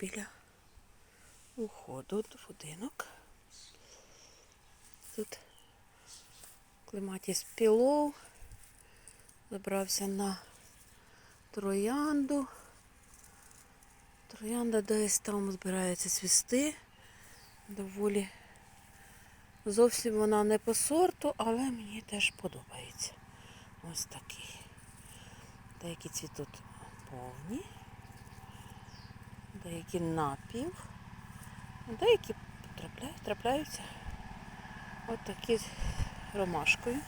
біля уходу в будинок. Тут клематіс пілов. Забрався на троянду. Троянда десь там збирається цвісти. Доволі зовсім вона не по сорту, але мені теж подобається. Ось такий. Деякі цвітуть повні, деякі напів, деякі трапляють, трапляються от з ромашкою.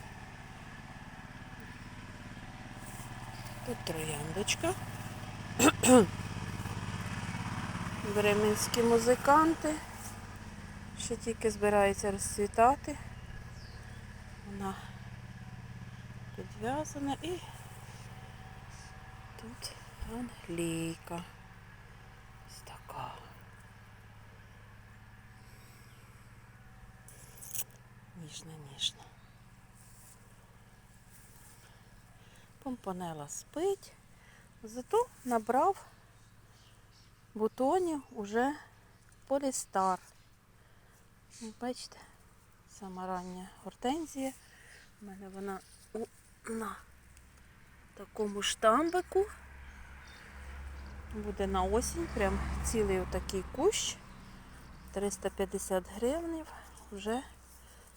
Тут трояндочка. Бременські музиканти. Ще тільки збираються розцвітати. Вона підв'язана і тут англійка. Ось така. Ніжна, ніжна. Помпонела спить, зато набрав бутонів уже полістар. Бачите, сама рання гортензія. У мене вона на такому штамбику. Буде на осінь, прям цілий отакий кущ. 350 гривень вже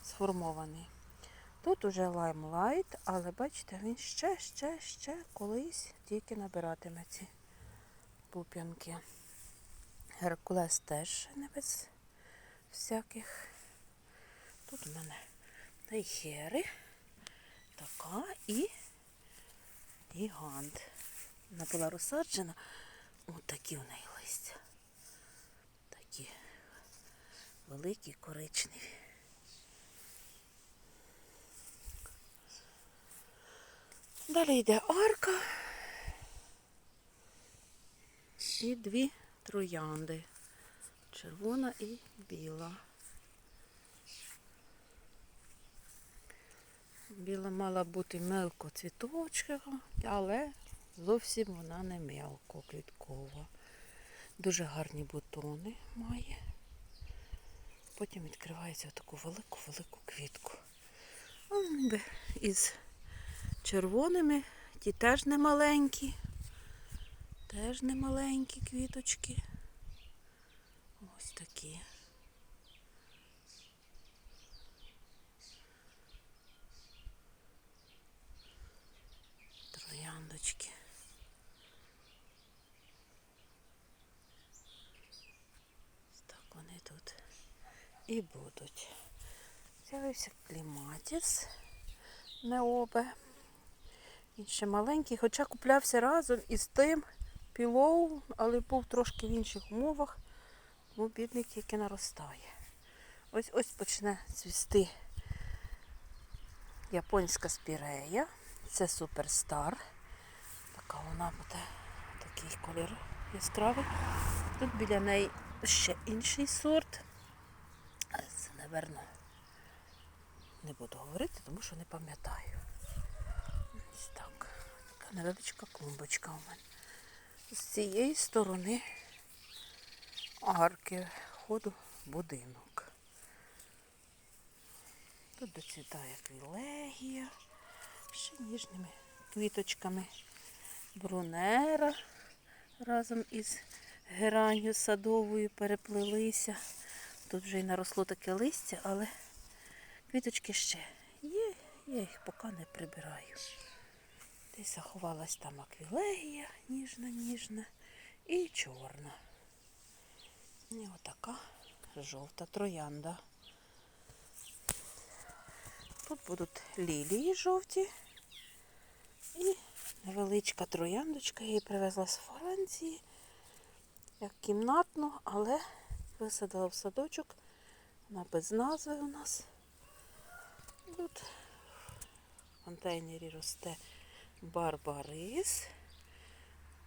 сформований. Тут уже лаймлайт, але бачите, він ще, ще, ще колись тільки набиратиме ці пуп'янки. Геркулес теж не без всяких. Тут у мене тайхери, така і гігант. Вона була розсаджена. Ось такі у неї листя. Такі великі, коричневі. Далі йде арка. І дві троянди. Червона і біла. Біла мала бути мелко цвіточкова, але зовсім вона не мелко квіткова. Дуже гарні бутони має. Потім відкривається таку велику-велику квітку. А, ніби Із червоними, ті теж не маленькі. Теж не маленькі квіточки. Ось такі. Трояндочки. Так вони тут і будуть. З'явився кліматіс необе. Він ще маленький, хоча куплявся разом із тим пілоу, але був трошки в інших умовах, тому бідний тільки наростає. Ось ось почне цвісти японська спірея. Це суперстар. Така вона буде такий колір яскравий. Тут біля неї ще інший сорт. Це, напевно, не буду говорити, тому що не пам'ятаю. Ось так. Така невеличка клумбочка у мене. З цієї сторони арки входу в будинок. Тут доцвітає квілегія, ще ніжними квіточками брунера разом із геранью садовою переплилися. Тут вже й наросло таке листя, але квіточки ще є, я їх поки не прибираю. Десь заховалась там аквілегія, ніжна, ніжна і чорна. І отака жовта троянда. Тут будуть лілії жовті і невеличка трояндочка. Її привезла з Франції, як кімнатну, але висадила в садочок. Вона без назви у нас. Тут в контейнері росте барбарис,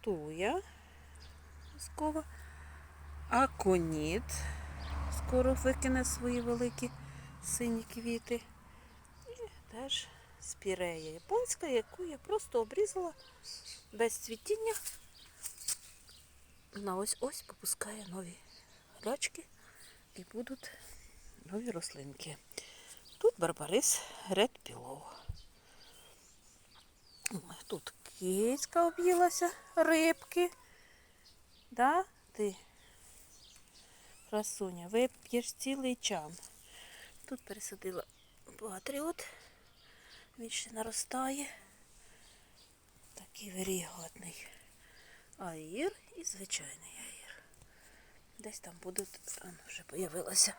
туя скова, аконіт. Скоро викине свої великі сині квіти. І теж спірея японська, яку я просто обрізала без цвітіння. на ось ось попускає нові грячки і будуть нові рослинки. Тут барбарис Red Pillow. Тут кицька об'їлася, рибки. Да, ти? Красуня, вип'єш цілий чан. Тут пересадила патріот. Він ще наростає. Такий варігатний аїр і звичайний аїр. Десь там будуть, а, ну, вже появилася.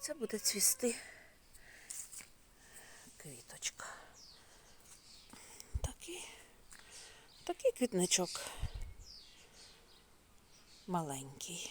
Це буде цвісти квіточка. Такий, такий квітничок маленький.